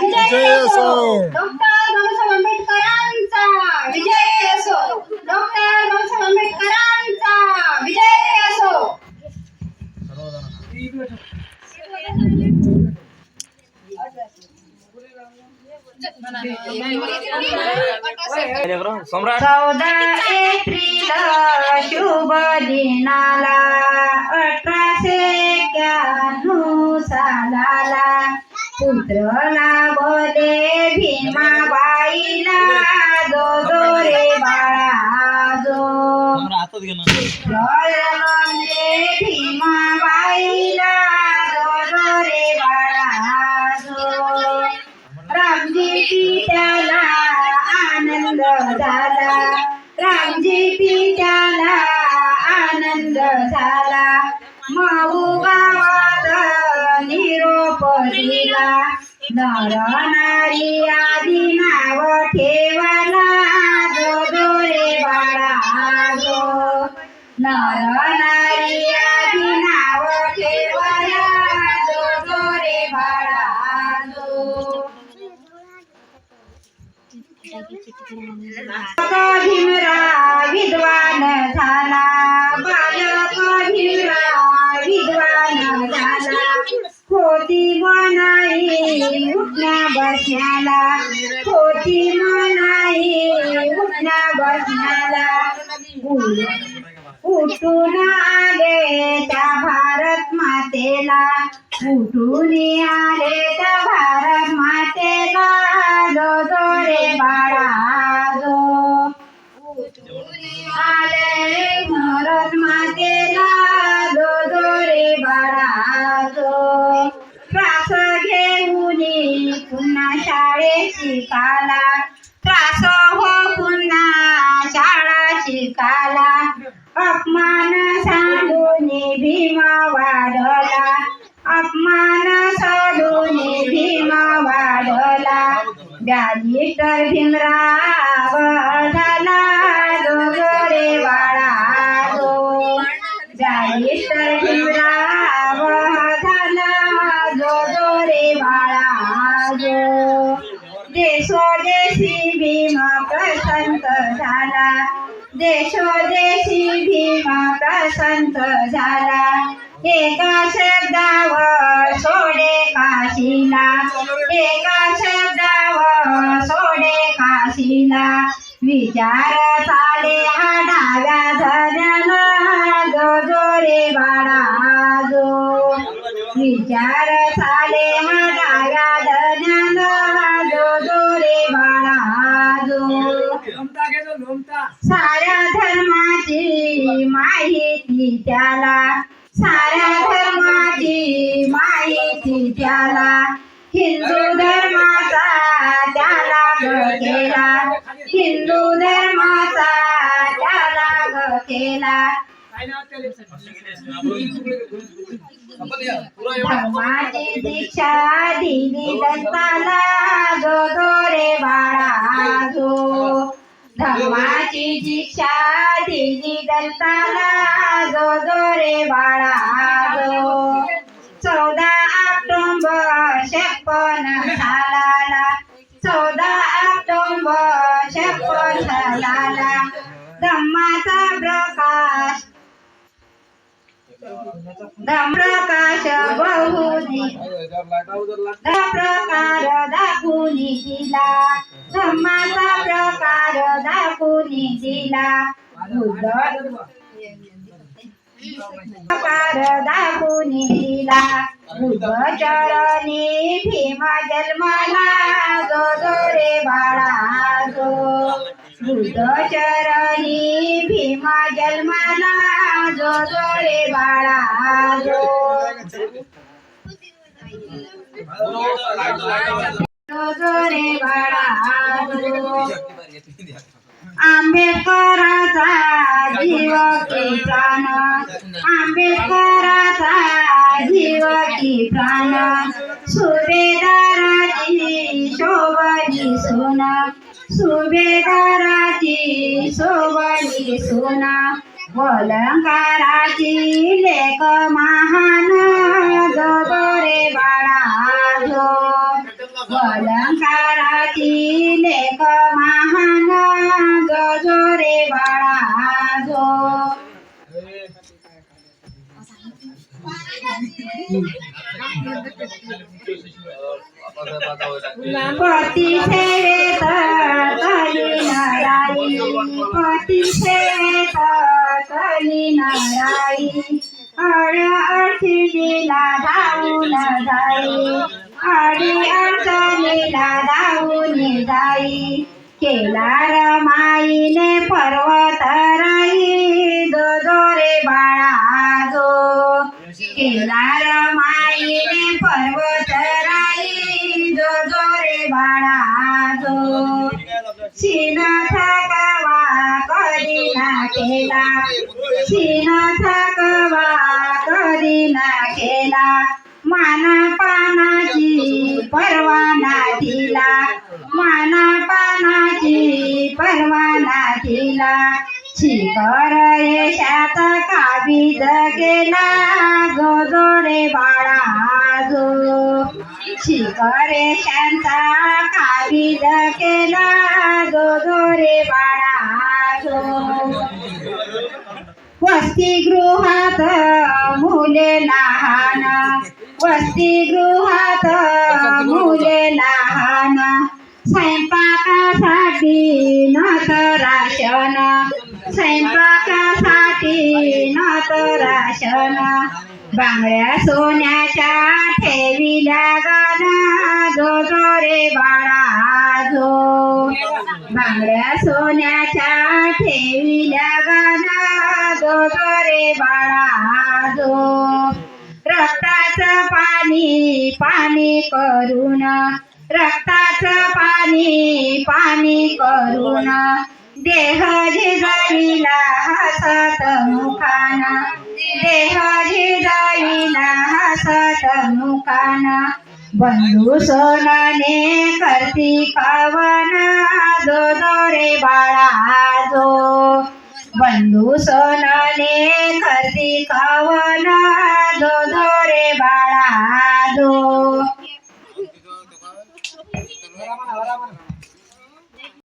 विजय असो. डॉक्टर बाबासाहेब आंबेडकरांचा. विजय असो. डॉक्टर बाबासाहेब आंबेडकरांचा. विजय असो. सम्राट चौदा एप्रिल शुभ दिनाला अठराशे एक्क्याण्णव सालाला. पुत्र लाभले भीमाबाईला जो जो रे बाळा जो हातात घे ना जळमले भीमाबाईला जो जो रे बाळा निरोप दिला नर नारी नाव ठेवला. जो जो रे बाळा जो. नरनारी आधी नाव ठेवला. जो जो रे बाळा जो. भीमरा विद्वान झाला. बसण्याला होती मनाई उठण्या बसण्याला. उठून आले त्या भारत मातेला उठून आले त्या शिकाला. त्रास हो पुन्हा शाळा शिकाला. अपमान सांडून भीमा वाढला अपमान सोडून भीमा वाढला बॅरिस्टर भीमराव झाला. जो जो रे बाळा झाला. देशोदेशी भीमा प्रसंत झाला. एका शब्दावर सोडे काशीला. एका शब्दावर सोडे काशीला. विचार चाले हा डाव्या धन्याला. जो जो रे बाळा जो. विचार चाले हा साऱ्या धर्माची माहिती त्याला साऱ्या धर्माची माहिती त्याला हिंदू धर्माचा त्याला ग केला हिंदू धर्माचा त्याला ग केला धर्माची दीक्षा दिली दत्ताला जो जो रे बाळा जो धर्माची दीक्षा दिली दत्ताला. जो जो रे बाळा गो चौदा ऑक्टोंबर शेपन सालाला चौदा ऑक्टोंबर शेपन सालाला प्रकाश बहुनी प्रकार दाखवून दिला धम्माचा प्रकार दाखवून दिला प्रकार दाखवून दिला बुद्ध चरणी भीम जन्मला जो जो रे बाळा जो बुद्ध चरणी भीम जन्मला जो जो रे बाळा जो सुभेदाराची शोभली सुना वलंकाराची लेख महान जो रे बाळा जो. वलंकाराची लेख महान जो बाळा जो. पती सेवेत नाराई पती सेवेत नाराई अड अडचणीला धावून जाई अडी अडचणीला धावून जाई केला रमाईने पर्वत राई दो दो रे बाळा केला माईने पर्वत राई जो जो रे बाळा जो. शिन थकवा कधी ना केला शिन थकवा कधी ना केला माना पानाची परवाना दिला माना पानाची परवाना दिला शिखर यशात काबीज केला जो जो रे बाळा जो शिखर यशांचा काबीज केला जो जो रे बाळा जो वसतिगृहात मुले लहान वसतिगृहात मुले लहान स्वयंपाकासाठी नत राशन स्वयंपाकासाठी नत राशन बांगड्या सोन्याच्या ठेविल्या गाना. जो जो रे बाळा जो. बांगड्या सोन्याच्या ठेविल्या गाना. जो जो रे बाळा जो. रक्ताचं पाणी पाणी करून. रक्ताचं पाणी पाणी करून. देह जे बंधू सोनाने करती पावन जो जो रे बाळा जो. बंधू सोनाने करती पावन जो जो रे बाळा जो.